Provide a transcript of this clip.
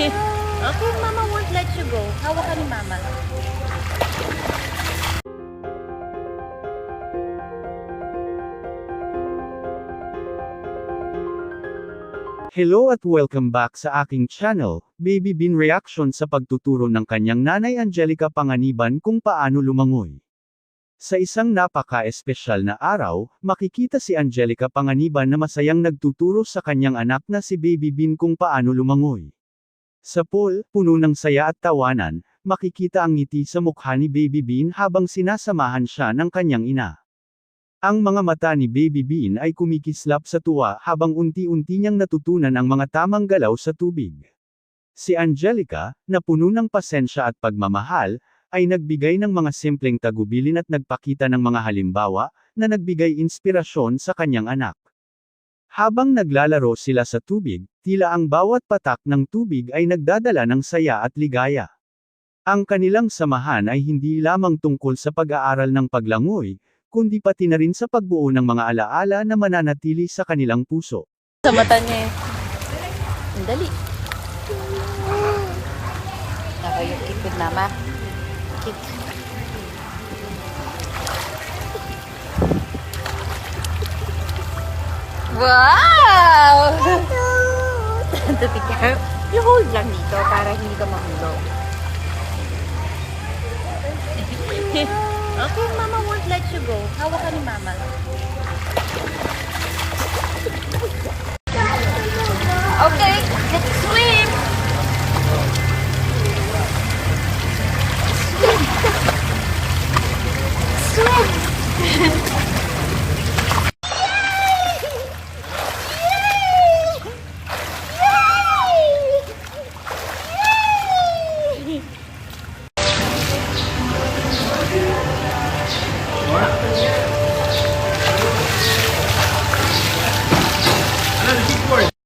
Okay, Mama won't let you go. Hawak ka ni Mama. Hello at welcome back sa aking channel, Baby Bean Reaction sa pagtuturo ng kanyang nanay Angelica Panganiban kung paano lumangoy. Sa isang napaka-espesyal na araw, makikita si Angelica Panganiban na masayang nagtuturo sa kanyang anak na si Baby Bean kung paano lumangoy. Sa pool, puno ng saya at tawanan, makikita ang ngiti sa mukha ni Baby Bean habang sinasamahan siya ng kanyang ina. Ang mga mata ni Baby Bean ay kumikislap sa tuwa habang unti-unti niyang natutunan ang mga tamang galaw sa tubig. Si Angelica, na puno ng pasensya at pagmamahal, ay nagbigay ng mga simpleng tagubilin at nagpakita ng mga halimbawa, na nagbigay inspirasyon sa kanyang anak. Habang naglalaro sila sa tubig, tila ang bawat patak ng tubig ay nagdadala ng saya at ligaya. Ang kanilang samahan ay hindi lamang tungkol sa pag-aaral ng paglangoy, kundi pati na rin sa pagbuo ng mga alaala na mananatili sa kanilang puso. Sa mata niya eh. Ang dali. Ako yung with Mama. Cute. Wow! Tati ka. You hold lang dito para hindi ka mahulog. okay, Mama won't let you go. Hawak ka ni Mama. Okay, let's swim! Swim! Yeah.